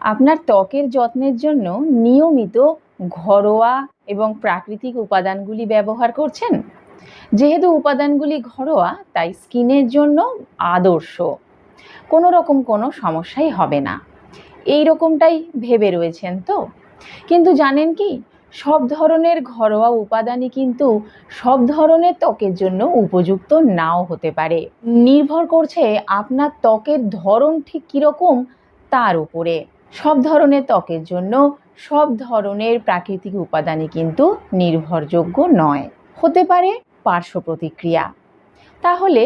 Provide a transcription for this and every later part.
আপনার ত্বকের যত্নের জন্য নিয়মিত ঘরোয়া এবং প্রাকৃতিক উপাদানগুলি ব্যবহার করছেন? যেহেতু উপাদানগুলি ঘরোয়া, তাই স্কিনের জন্য আদর্শ। কোনো রকম কোনো সমস্যাই হবে না। এই রকমটাই ভেবে রয়েছেন তো? কিন্তু জানেন কি, সব ধরনের ঘরোয়া উপাদানই কিন্তু সব ধরনের ত্বকের জন্য উপযুক্ত নাও হতে পারে। নির্ভর করছে আপনার ত্বকের ধরন ঠিক কীরকম, তার উপরে। সব ধরনের ত্বকের জন্য সব ধরনের প্রাকৃতিক উপাদানই কিন্তু নির্ভরযোগ্য নয়। হতে পারে পার্শ্ব প্রতিক্রিয়া। তাহলে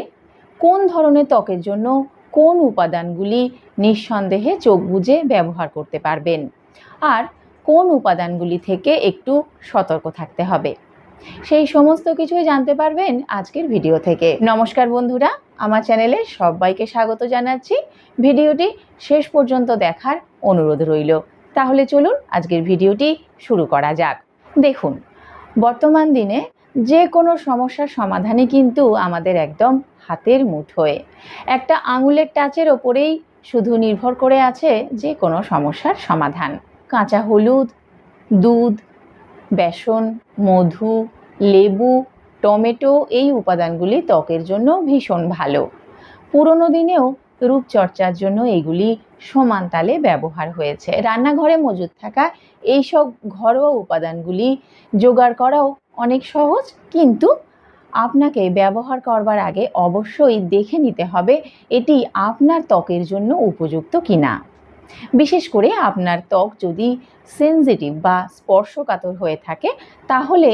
কোন ধরনের ত্বকের জন্য কোন উপাদানগুলি নিঃসন্দেহে চোখ বুজে ব্যবহার করতে পারবেন? আর কোন উপাদানগুলি থেকে একটু সতর্ক থাকতে হবে? সেই সমস্ত কিছুই জানতে পারবেন আজকের ভিডিও থেকে। নমস্কার বন্ধুরা, আমার চ্যানেলে সবাইকে স্বাগত জানাচ্ছি। ভিডিওটি শেষ পর্যন্ত দেখার অনুরোধ রইল। তাহলে চলুন আজকের ভিডিওটি শুরু করা যাক। দেখুন, বর্তমান দিনে যে কোনো সমস্যার সমাধানে কিন্তু আমাদের একদম হাতের মুঠোয়। একটা আঙুলের টাচের ওপরেই শুধু নির্ভর করে আছে যে কোনো সমস্যার সমাধান। কাঁচা হলুদ, দুধ, বেসন, মধু, লেবু, টমেটো এই উপাদানগুলি ত্বকের জন্য ভীষণ ভালো। পুরনো দিনেও রূপচর্চার জন্য এগুলি সমান তালে ব্যবহার হয়েছে। রান্নাঘরে মজুদ থাকা এইসব ঘরোয়া উপাদানগুলি জোগাড় করাও অনেক সহজ, কিন্তু আপনাকে ব্যবহার করবার আগে অবশ্যই দেখে নিতে হবে এটি আপনার ত্বকের জন্য উপযুক্ত কিনা। বিশেষ করে আপনার ত্বক যদি সেনজিটিভ বা স্পর্শকাতর হয়ে থাকে, তাহলে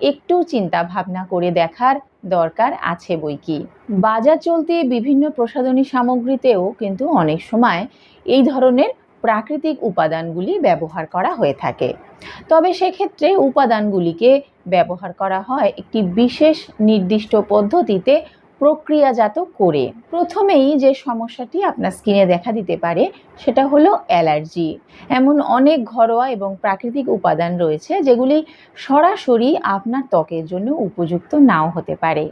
একটু চিন্তা ভাবনা করে দেখার দরকার আছে বই কি। বাজার চলতি বিভিন্ন প্রসাধনী সামগ্রীতেও কিন্তু অনেক সময় এই ধরনের প্রাকৃতিক উপাদানগুলি ব্যবহার করা হয়ে থাকে। তবে সেক্ষেত্রে উপাদানগুলিকে ব্যবহার করা হয় একটি বিশেষ নির্দিষ্ট পদ্ধতিতে প্রক্রিয়াজাত করে। প্রথমেই যে সমস্যাটি আপনার স্কিনে দেখা দিতে পারে, সেটা হলো অ্যালার্জি। এমন অনেক ঘরোয়া এবং প্রাকৃতিক উপাদান রয়েছে যেগুলি সরাসরি আপনার ত্বকের জন্য উপযুক্ত নাও হতে পারে।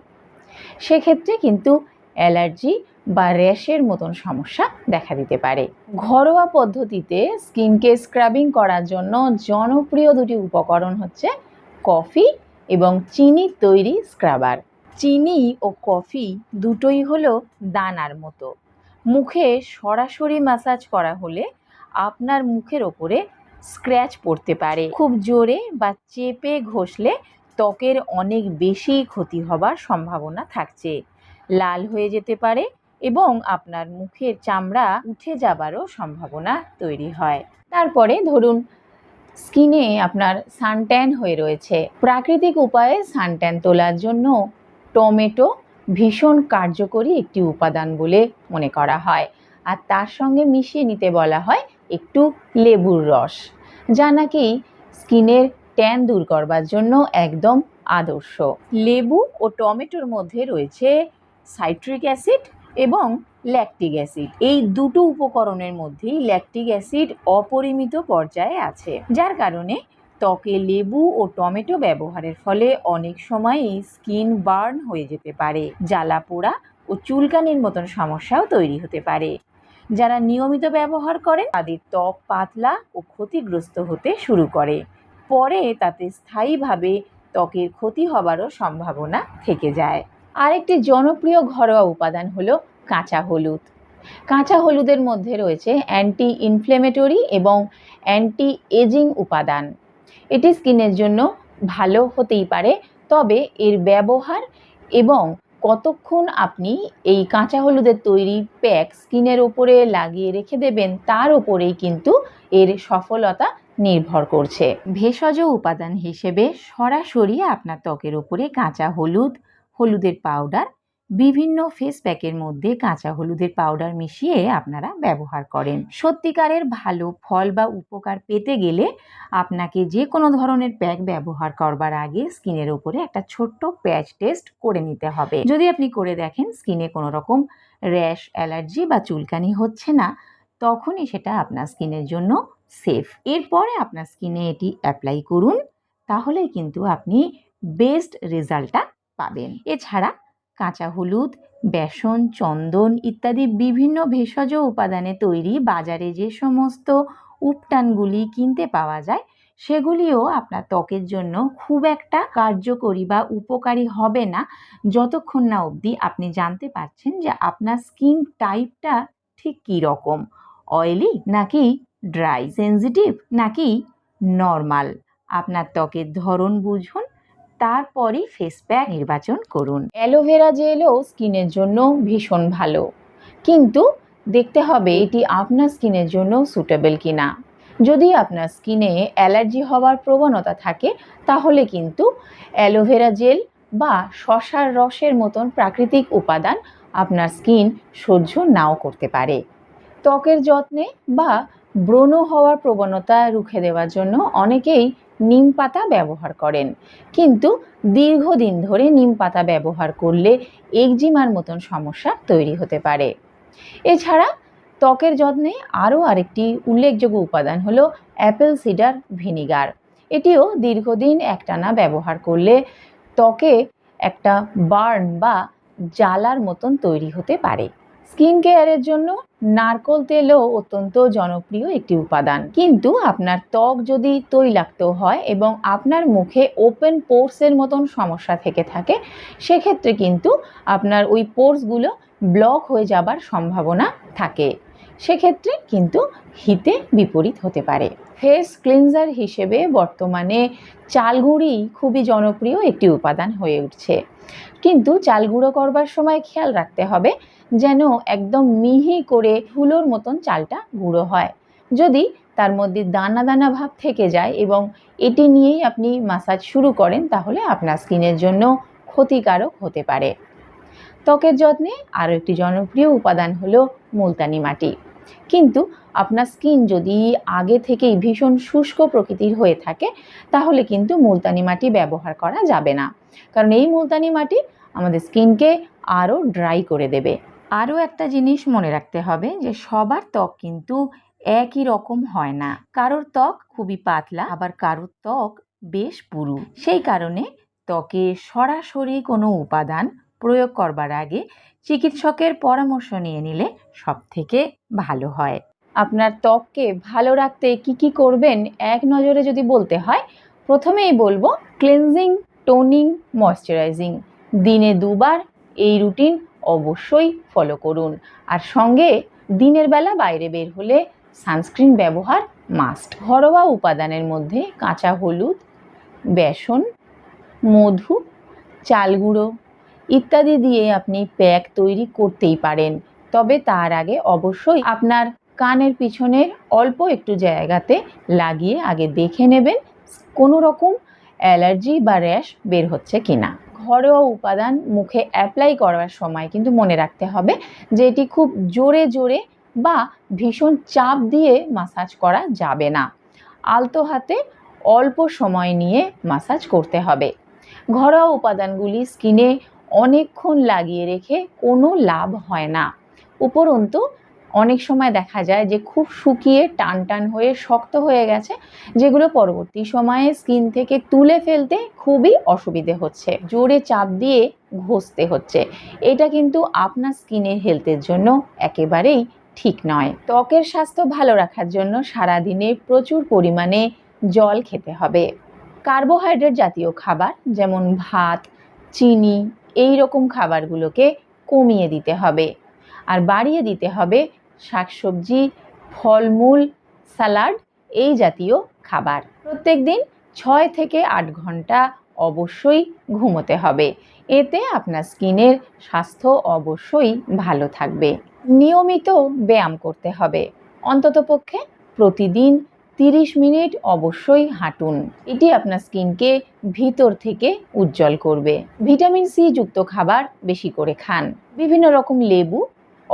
সেক্ষেত্রে কিন্তু অ্যালার্জি বা র্যাশের মতন সমস্যা দেখা দিতে পারে। ঘরোয়া পদ্ধতিতে স্কিনকে স্ক্রাবিং করার জন্য জনপ্রিয় দুটি উপকরণ হচ্ছে কফি এবং চিনি তৈরি স্ক্রাবার চিনি ও কফি দুটোই হলো দানার মতো। মুখে সরাসরি ম্যাসাজ করা হলে আপনার মুখের ওপরে স্ক্র্যাচ পড়তে পারে। খুব জোরে বা চেপে ঘষলে ত্বকের অনেক বেশি ক্ষতি হবার সম্ভাবনা থাকছে। লাল হয়ে যেতে পারে এবং আপনার মুখের চামড়া উঠে যাবারও সম্ভাবনা তৈরি হয়। তারপরে ধরুন স্কিনে আপনার সানট্যান হয়ে রয়েছে। প্রাকৃতিক উপায়ে সানট্যান তোলার জন্য টমেটো ভীষণ কার্যকরী একটি উপাদান বলে মনে করা হয়। আর তার সঙ্গে মিশিয়ে নিতে বলা হয় একটু লেবুর রস, যা নাকি স্কিনের ট্যান দূর করবার জন্য একদম আদর্শ। লেবু ও টমেটোর মধ্যে রয়েছে সাইট্রিক অ্যাসিড এবং ল্যাকটিক অ্যাসিড। এই দুটো উপকরণের মধ্যেই ল্যাকটিক অ্যাসিড অপরিমিত পর্যায়ে আছে, যার কারণে ত্বকে লেবু ও টমেটো ব্যবহারের ফলে অনেক সময়ই স্কিন বার্ন হয়ে যেতে পারে, জ্বালা পোড়া ও চুলকানির মতন সমস্যাও তৈরি হতে পারে। যারা নিয়মিত ব্যবহার করে তাদের ত্বক পাতলা ও ক্ষতিগ্রস্ত হতে শুরু করে। পরে তাতে স্থায়ীভাবে ত্বকের ক্ষতি হবারও সম্ভাবনা থেকে যায়। আরেকটি জনপ্রিয় ঘরোয়া উপাদান হলো কাঁচা হলুদ। কাঁচা হলুদের মধ্যে রয়েছে অ্যান্টি ইনফ্লেমেটরি এবং অ্যান্টি এজিং উপাদান। এটি স্কিনের জন্য ভালো হতেই পারে, তবে এর ব্যবহার এবং কতক্ষণ আপনি এই কাঁচা হলুদের তৈরি প্যাক স্কিনের ওপরে লাগিয়ে রেখে দেবেন, তার ওপরেই কিন্তু এর সফলতা নির্ভর করছে। ভেষজ উপাদান হিসেবে সরাসরি আপনার ত্বকের ওপরে কাঁচা হলুদ, হলুদের পাউডার বিভিন্ন ফেস প্যাকের মধ্যে কাঁচা হলুদের পাউডার মিশিয়ে আপনারা ব্যবহার করেন। সত্যিকারের ভালো ফল বা উপকার পেতে গেলে আপনাকে যে কোনো ধরনের প্যাক ব্যবহার করবার আগে স্কিনের উপরে একটা ছোট্ট প্যাচ টেস্ট করে নিতে হবে। যদি আপনি করে দেখেন স্কিনে কোনো রকম র্যাশ অ্যালার্জি বা চুলকানি হচ্ছে না, তখনই সেটা আপনার স্কিনের জন্য সেফ এরপরে আপনার স্কিনে এটি অ্যাপ্লাই করুন, তাহলেই কিন্তু আপনি বেস্ট রেজাল্টটা পাবেন। এছাড়া কাঁচা হলুদ, বেসন, চন্দন ইত্যাদি বিভিন্ন ভেষজ উপাদানে তৈরি বাজারে যে সমস্ত উপটানগুলি কিনতে পাওয়া যায়, সেগুলিও আপনার ত্বকের জন্য খুব একটা কার্যকরী বা উপকারী হবে না। যতক্ষণ না অবধি আপনি জানতে পারছেন যে আপনার স্কিন টাইপটা ঠিক কী রকম, অয়েলি নাকি ড্রাই, সেন্সিটিভ নাকি নর্মাল, আপনার ত্বকের ধরন বুঝুন তারপরই ফেস প্যাক নির্বাচন করুন। অ্যালোভেরা জেলও স্কিনের জন্য ভীষণ ভালো। কিন্তু দেখতে হবে এটি আপনার স্কিনের জন্য সুটেবল কিনা। যদি আপনার স্কিনে অ্যালার্জি হওয়ার প্রবণতা থাকে, তাহলে কিন্তু অ্যালোভেরা জেল বা শশার রসের মতন প্রাকৃতিক উপাদান আপনার স্কিন সহ্য নাও করতে পারে। ত্বকের যত্নে বা ব্রণ হওয়ার প্রবণতা রুখে দেওয়ার জন্য অনেকেই নিম পাতা ব্যবহার করেন। কিন্তু দীর্ঘদিন ধরে নিম পাতা ব্যবহার করলে একজিমার মতন সমস্যা তৈরি হতে পারে। এছাড়া ত্বকের যত্নে আরও আরেকটি উল্লেখযোগ্য উপাদান হলো অ্যাপেল সিডার ভিনিগার। এটিও দীর্ঘদিন একটানা ব্যবহার করলে ত্বকে একটা বার্ন বা জ্বালার মতন তৈরি হতে পারে। স্কিন কেয়ারের জন্য নারকোল তেলও অত্যন্ত জনপ্রিয় একটি উপাদান। কিন্তু আপনার ত্বক যদি তৈলাক্ত হয় এবং আপনার মুখে ওপেন পোর্সের মতন সমস্যা থেকে থাকে, সেক্ষেত্রে কিন্তু আপনার ওই পোর্সগুলো ব্লক হয়ে যাবার সম্ভাবনা থাকে। সেক্ষেত্রে কিন্তু হিতে বিপরীত হতে পারে। ফেস ক্লিনজার হিসেবে বর্তমানে চালগুড়ি খুবই জনপ্রিয় একটি উপাদান হয়ে উঠছে। কিন্তু চাল গুঁড়ো করবার সময় খেয়াল রাখতে হবে যেন একদম মিহি করে ধুলোর মতন চালটা গুঁড়ো হয়। যদি তার মধ্যে দানা দানা ভাব থেকে যায় এবং এটি নিয়েই আপনি মাসাজ শুরু করেন, তাহলে আপনার স্কিনের জন্য ক্ষতিকারক হতে পারে। ত্বকের যত্নে আরও একটি জনপ্রিয় উপাদান হলো মুলতানি মাটি। কিন্তু আপনার স্কিন যদি আগে থেকেই ভীষণ শুষ্ক প্রকৃতির হয়ে থাকে, তাহলে কিন্তু মুলতানি মাটি ব্যবহার করা যাবে না। কারণ এই মুলতানি মাটি আমাদের স্কিনকে আরও ড্রাই করে দেবে। আরও একটা জিনিস মনে রাখতে হবে যে সবার ত্বক কিন্তু একই রকম হয় না। কারোর ত্বক খুবই পাতলা, আবার কারোর ত্বক বেশ পুরু। সেই কারণে ত্বকে সরাসরি কোনো উপাদান প্রয়োগ করবার আগে চিকিৎসকের পরামর্শ নিয়ে নিলে সব থেকে ভালো হয়। আপনার ত্বককে ভালো রাখতে কি কি করবেন এক নজরে যদি বলতে হয়, প্রথমেই বলব ক্লিনজিং টোনিং ময়শ্চারাইজিং দিনে দুবার এই রুটিন অবশ্যই ফলো করুন। আর সঙ্গে দিনের বেলা বাইরে বের হলে সানস্ক্রিন ব্যবহার মাস্ট ঘরোয়া উপাদানের মধ্যে কাঁচা হলুদ, বেসন, মধু, চাল গুঁড়ো ইত্যাদি দিয়ে আপনি প্যাক তৈরি করতেই পারেন। তবে তার আগে অবশ্যই আপনার কানের পিছনের অল্প একটু জায়গাতে লাগিয়ে আগে দেখে নেবেন কোনো রকম অ্যালার্জি বা র্যাশ বের হচ্ছে কিনা। ঘরোয়া উপাদান মুখে অ্যাপ্লাই করার সময় কিন্তু মনে রাখতে হবে যে এটি খুব জোরে জোরে বা ভীষণ চাপ দিয়ে মাসাজ করা যাবে না। আলতো হাতে অল্প সময় নিয়ে মাসাজ করতে হবে। ঘরোয়া উপাদানগুলি স্কিনে অনেকক্ষণ লাগিয়ে রেখে কোনো লাভ হয় না। উপরন্তু অনেক সময় দেখা যায় যে খুব শুকিয়ে টান টান হয়ে শক্ত হয়ে গেছে, যেগুলো পরবর্তী সময়ে স্কিন থেকে তুলে ফেলতে খুবই অসুবিধে হচ্ছে। জোরে চাপ দিয়ে ঘষতে হচ্ছে। এটা কিন্তু আপনার স্কিনের হেলথের জন্য একেবারেই ঠিক নয়। ত্বকের স্বাস্থ্য ভালো রাখার জন্য সারাদিনে প্রচুর পরিমাণে জল খেতে হবে। কার্বোহাইড্রেট জাতীয় খাবার যেমন ভাত, চিনি এই রকম খাবারগুলোকে কমিয়ে দিতে হবে। আর বাড়িয়ে দিতে হবে শাকসবজি, ফলমূল স্যালাড এই জাতীয় খাবার। প্রত্যেক দিন ছয় থেকে আট ঘণ্টা অবশ্যই ঘুমোতে হবে। এতে আপনার স্কিনের স্বাস্থ্য অবশ্যই ভালো থাকবে। নিয়মিত ব্যায়াম করতে হবে। অন্ততপক্ষে প্রতিদিন তিরিশ মিনিট অবশ্যই হাঁটুন। এটি আপনার স্কিনকে ভিতর থেকে উজ্জ্বল করবে। ভিটামিন সি যুক্ত খাবার বেশি করে খান। বিভিন্ন রকম লেবু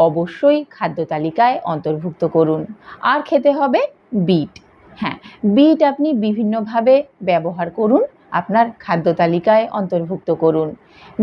অবশ্যই খাদ্য তালিকায় অন্তর্ভুক্ত করুন। আর খেতে হবে বিট। হ্যাঁ বিট আপনি বিভিন্নভাবে ব্যবহার করুন, আপনার খাদ্য তালিকায় অন্তর্ভুক্ত করুন।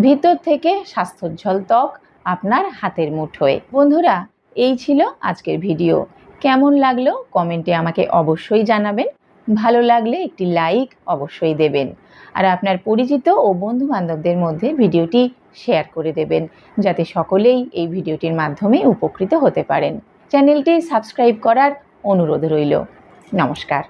ভিতর থেকে স্বাস্থ্যোজ্জ্বল ত্বক আপনার হাতের মুঠোয়। বন্ধুরা, এই ছিল আজকের ভিডিও। কেমন লাগল কমেন্টে আমাকে অবশ্যই জানাবেন। ভালো লাগলে একটি লাইক অবশ্যই দেবেন। আর আপনার পরিচিত ও বন্ধু বান্ধবদের মধ্যে ভিডিওটি শেয়ার করে দেবেন, যাতে সকলেই এই ভিডিওটির মাধ্যমে উপকৃত হতে পারেন। চ্যানেলটি সাবস্ক্রাইব করার অনুরোধ রইল। নমস্কার।